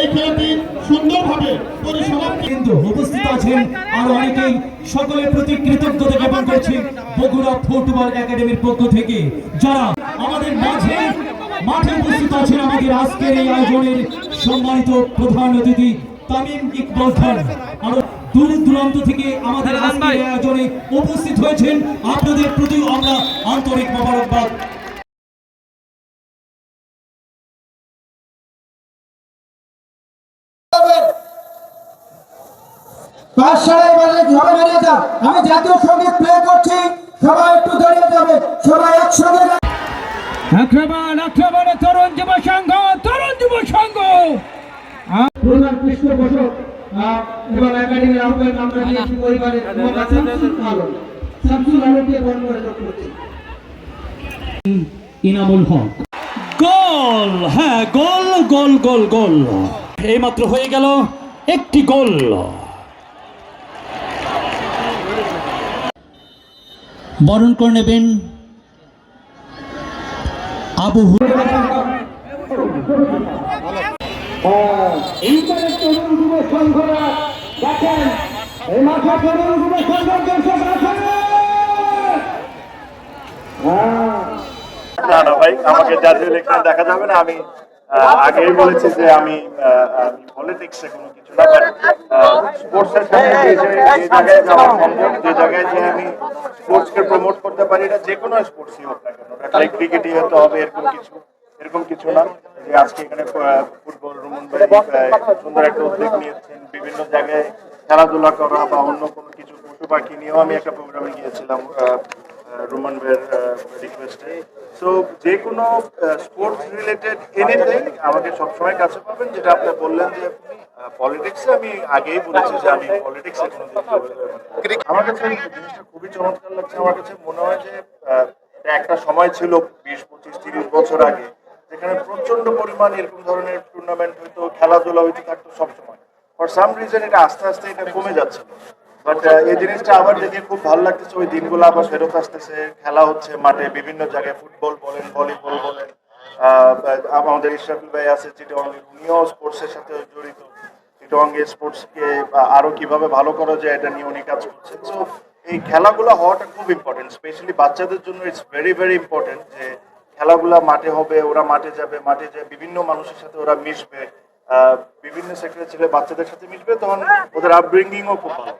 এই খেলাটি সুন্দরভাবে পরিসমাপ্তি। কিন্তু উপস্থিত আছেন আরও অনেকেই। সকলের প্রতি কৃতজ্ঞতা জ্ঞাপন করছি বগুড়া ফুটবল একাডেমির পক্ষ থেকে। যারা আমাদের মাঝে মাঠে উপস্থিত আছেন আমাদের আজকের এই আয়োজনের সম্মানিত প্রধান অতিথি তামিম ইকবাল খান। আরও দূর দূরান্ত থেকে আমাদের আজকের আয়োজনে উপস্থিত হয়েছেন। আপনাদের প্রতি আমরা আন্তরিক মোবারকবাদ আমি জাতীয় সংগীত প্লে করছি। সবাই একটু দাঁড়িয়ে যাবে। সবাই একসঙ্গে আক্রমণ আক্রমণে তরুণ যুব সংঘ তরুণ যুব সংঘ। প্রধান পৃষ্ঠপোষক আহ, এবং একাডেমির আহ্বায়ক আমরা দিয়েছি পরিবারের শামসুল আলম। শামসুল আলমকে বর্ণনা করছি। ইনামুল হক। গোল হ্যাঁ গোল গোল গোল গোল। এইমাত্র হয়ে গেল একটি গোল। বরণ করে নেবেন আবু হু- তরুণ যুব সংঘরা দেখেন এই মাঠে তরুণ যুব সংঘের দর্শক আছেন না না ভাই আমাকে জাতীয় ইলেকশন দেখা যাবে না আমি আগেই বলেছি যে আমি আমি পলিটিক্সে কোনো কিছু না স্পোর্টসের সাথে যে যে- যে জায়গায় যাওয়া সম্ভব যে জায়গায় যে আমি স্পোর্টসকে প্রমোট করতে পারি এটা যে কোনো স্পোর্টসই হোক না কেন। এটা ক্রিকেটই হতে হবে এরকম কিছু এরকম কিছু না। যে আজকে এখানে ফুটবল রুমন ভাই সুন্দর একটা উদ্যোগ নিয়েছেন বিভিন্ন জায়গায় খেলাধুলা করা বা অন্য কোনো কিছু পশু পাখি নিয়েও আমি একটা প্রোগ্রামে গিয়েছিলাম ভাইয়ের রিকোয়েস্টে সো যে কোনো স্পোর্টস রিলেটেড এনিথিং আমাকে সবসময় কাছে পাবেন যেটা আপনি বললেন যে পলিটিক্সে আমি আগেই বলেছি যে আমি পলিটিক্সে কোনো। আমার কাছে জিনিসটা খুবই চমৎকার লাগছে। আমার কাছে মনে হয় যে একটা সময় ছিল বিশ পঁচিশ তিরিশ বছর আগে যেখানে প্রচণ্ড পরিমাণ এরকম ধরনের টুর্নামেন্ট হইতো খেলাধুলা হইতে থাকতো সবসময়। ফর সাম রিজন এটা আস্তে আস্তে এটা কমে যাচ্ছিল। বাট এই জিনিসটা আবার দেখে খুব ভালো লাগতেছে। ওই দিনগুলো আবার ফেরত আসতেছে। খেলা হচ্ছে মাঠে, বিভিন্ন জায়গায় ফুটবল বলেন, ভলিবল বলেন। আমাদের ইশরাফুল ভাই আছে চিটং উনিও স্পোর্টসের সাথে জড়িত। চিটং স্পোর্টসকে আরও কীভাবে ভালো করা যায় এটা নিয়ে উনি কাজ করছেন। সো এই খেলাগুলো হওয়াটা খুব ইম্পর্টেন্ট স্পেশালি বাচ্চাদের জন্য ইটস ভেরি ভেরি ইম্পর্টেন্ট যে খেলাগুলা মাঠে হবে, ওরা মাঠে যাবে, মাঠে যে বিভিন্ন মানুষের সাথে ওরা মিশবে। বিভিন্ন সেক্টরের ছেলে বাচ্চাদের সাথে মিশবে তখন ওদের আপব্রিঙ্গিংও খুব ভালো।